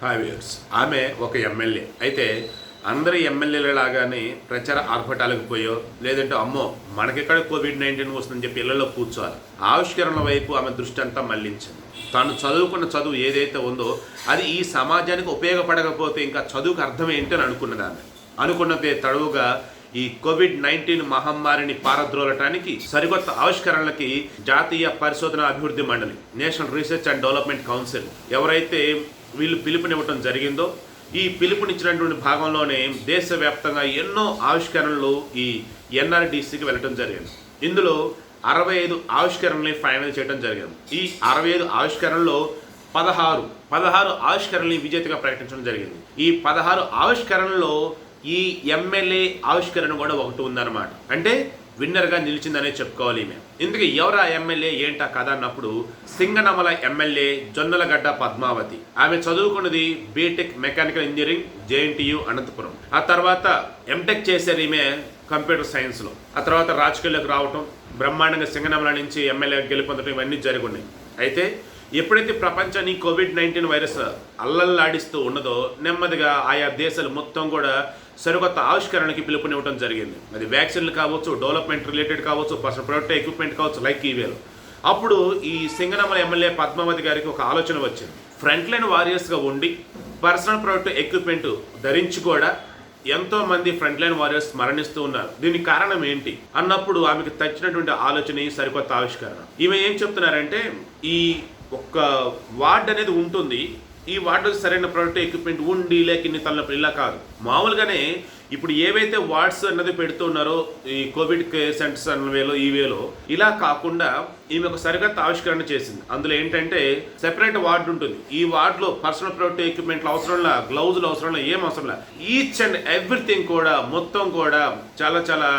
Five years ఆమె ఒక MLA. అయితే అందరి ఎమ్మెల్యేల లాగానే ప్రచార ఆర్భటాలకు పోయో లేదంటే అమ్మో మనకెక్కడ కోవిడ్ నైన్టీన్ వస్తుందని చెప్పి ఇళ్ళలో కూర్చోవాలి. ఆవిష్కరణ వైపు ఆమె దృష్టి అంతా మళ్ళించింది. తాను చదువుకున్న చదువు ఏదైతే ఉందో అది ఈ సమాజానికి ఉపయోగపడకపోతే ఇంకా చదువుకు అర్థం ఏంటి అని అనుకున్నది అనుకున్నదే తడువుగా ఈ కోవిడ్ నైన్టీన్ మహమ్మారిని పారద్రోలటానికి సరికొత్త ఆవిష్కరణలకి జాతీయ పరిశోధన అభివృద్ధి మండలి national research and development council ఎవరైతే వీళ్ళు పిలుపునివ్వటం జరిగిందో ఈ పిలుపునిచ్చినటువంటి భాగంలోనే దేశవ్యాప్తంగా ఎన్నో ఆవిష్కరణలు ఈ ఎన్ఆర్డిసికి వెళ్ళటం జరిగింది. ఇందులో అరవై ఐదు ఆవిష్కరణల్ని ఫైనల్ చేయడం జరిగింది. ఈ అరవై ఐదు ఆవిష్కరణలో పదహారు పదహారు ఆవిష్కరణల్ని విజేతగా ప్రకటించడం జరిగింది. ఈ పదహారు ఆవిష్కరణలో ఈ ఎమ్మెల్యే ఆవిష్కరణ కూడా ఒకటి ఉందన్నమాట. అంటే విన్నర్గా నిలిచిందనే చెప్పుకోవాలి ఈమె. ఇందుకు ఎవరా ఎమ్మెల్యే ఏంటా కథ అన్నప్పుడు సింగనమల ఎమ్మెల్యే జొన్నలగడ్డ పద్మావతి. ఆమె చదువుకున్నది BTech mechanical engineering JNTU Anantapur. ఆ తర్వాత ఎంటెక్ చేశారు ఈమె కంప్యూటర్ సైన్స్లో. ఆ తర్వాత రాజకీయాల్లోకి రావటం బ్రహ్మాండంగా సింగనమల నుంచి ఎమ్మెల్యే గెలుపొందడం ఇవన్నీ జరిగి ఉన్నాయి. అయితే ఎప్పుడైతే ప్రపంచాన్ని కోవిడ్ నైన్టీన్ వైరస్ అల్లల్లాడిస్తూ ఉన్నదో నెమ్మదిగా ఆయా దేశాలు మొత్తం కూడా సరికొత్త ఆవిష్కరణకి పిలుపునివ్వడం జరిగింది. అది వ్యాక్సిన్లు కావచ్చు డెవలప్మెంట్ రిలేటెడ్ కావచ్చు పర్సనల్ ప్రొడక్ట్ ఎక్విప్మెంట్ కావచ్చు లైక్ ఈవేలు అప్పుడు ఈ సింగనమల ఎమ్మెల్యే పద్మావతి గారికి ఒక ఆలోచన వచ్చింది. ఫ్రంట్ లైన్ వారియర్స్గా ఉండి పర్సనల్ ప్రొడక్ట్ ఎక్విప్మెంట్ ధరించి కూడా ఎంతో మంది ఫ్రంట్ లైన్ వారియర్స్ మరణిస్తూ ఉన్నారు. దీనికి కారణం ఏంటి? అన్నప్పుడు ఆమెకు తచ్చినటువంటి ఆలోచన ఈ సరికొత్త ఆవిష్కరణ. ఈమె ఏం చెప్తున్నారంటే ఈ ఒక్క వార్డ్ అనేది ఉంటుంది. ఈ వార్డు సరైన ప్రొడక్ట్ ఎక్విప్మెంట్ ఉండి లేక ఇన్ని ఇలా కాదు. మామూలుగానే ఇప్పుడు ఏవైతే వార్డ్స్ అన్నది పెడుతున్నారో ఈ కోవిడ్ కేర్ సెంటర్స్ అన్న వేలో ఈ వేలో ఇలా కాకుండా ఈమె ఒక సరికొత్త ఆవిష్కరణ చేసింది. అందులో ఏంటంటే సెపరేట్ వార్డు ఉంటుంది. ఈ వార్డులో పర్సనల్ ప్రొడక్ట్ ఎక్విప్మెంట్లు అవసరంలా గ్లౌజులు అవసరంలా ఏం అవసరంలా ఈచ్ అండ్ ఎవ్రీథింగ్ కూడా మొత్తం కూడా చాలా చాలా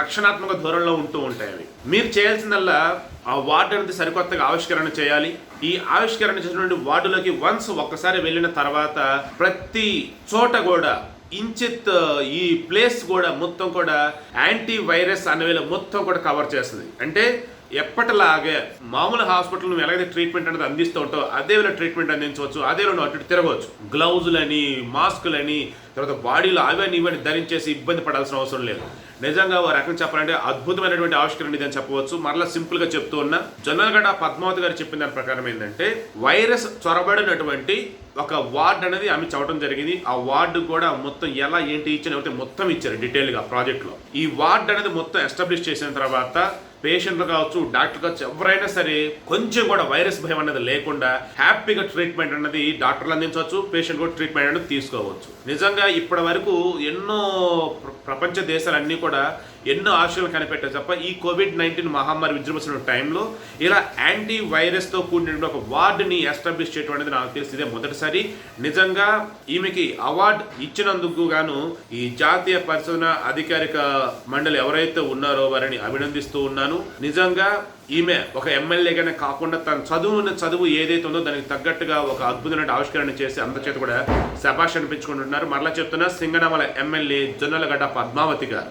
రక్షణాత్మక ధోరణిలో ఉంటూ ఉంటాయి అవి. మీరు చేయాల్సిందల్లా ఆ వార్డు అనేది సరికొత్తగా ఆవిష్కరణ చేయాలి. ఈ ఆవిష్కరణ చేసినటువంటి వార్డులోకి వన్స్ ఒక్కసారి వెళ్ళిన తర్వాత ప్రతి చోట కూడా ఇంచిత్ ఈ ప్లేస్ కూడా మొత్తం కూడా యాంటీ వైరస్ అనేవేళ మొత్తం కూడా కవర్ చేస్తుంది. అంటే ఎప్పటిలాగే మామూలు హాస్పిటల్ నువ్వు ఎలాగైతే ట్రీట్మెంట్ అనేది అందిస్తూ ఉంటావు అదే వేళ ట్రీట్మెంట్ అందించవచ్చు అదే నువ్వు అటు తిరగవచ్చు. గ్లౌజులని మాస్కులని తర్వాత బాడీలో అవన్నీ ఇవన్నీ ధరించేసి ఇబ్బంది పడాల్సిన అవసరం లేదు. నిజంగా ఓ రకం చెప్పాలంటే అద్భుతమైనటువంటి ఆవిష్కరణ ఇది అని చెప్పవచ్చు. మరలా సింపుల్గా చెప్తూ ఉన్నా జొన్నలగడ పద్మావతి గారు చెప్పిన దాని ప్రకారం ఏంటంటే వైరస్ చొరబడినటువంటి ఒక వార్డ్ అనేది ఆమె చవటం జరిగింది. ఆ వార్డు కూడా మొత్తం ఎలా ఏంటి ఇచ్చిన మొత్తం ఇచ్చారు డీటెయిల్గా ప్రాజెక్ట్లో. ఈ వార్డ్ అనేది మొత్తం ఎస్టాబ్లిష్ చేసిన తర్వాత పేషెంట్లు కావచ్చు డాక్టర్ కావచ్చు ఎవరైనా సరే కొంచెం కూడా వైరస్ భయం అనేది లేకుండా హ్యాపీగా ట్రీట్మెంట్ అనేది డాక్టర్లు అందించవచ్చు పేషెంట్ కూడా ట్రీట్మెంట్ అనేది తీసుకోవచ్చు. నిజంగా ఇప్పటి వరకు ఎన్నో ప్రపంచ దేశాలన్నీ కూడా ఎన్నో ఆశలు కనిపెట్టారు తప్ప ఈ కోవిడ్ నైన్టీన్ మహమ్మారి విజృంభిస్తున్న టైంలో ఇలా యాంటీ వైరస్తో కూడిన ఒక వార్డుని ఎస్టాబ్లిష్ చేయడం అనేది నాకు తెలిసి ఇదే మొదటిసారి. నిజంగా ఈమెకి అవార్డు ఇచ్చినందుకు గాను ఈ జాతీయ పరిశోధన అధికారిక మండలి ఎవరైతే ఉన్నారో వారిని అభినందిస్తూ ఉన్నాను. నిజంగా ఈమె ఒక ఎమ్మెల్యేగానే కాకుండా తన చదువున్న చదువు ఏదైతే ఉందో దానికి తగ్గట్టుగా ఒక అద్భుతమైన ఆవిష్కరణ చేసి అందరి చేత కూడా శభాష్ అనిపించుకుంటున్నారు. మరలా చెప్తున్నా సింగనమల ఎమ్మెల్యే జొన్నలగడ్డ పద్మావతి గారు.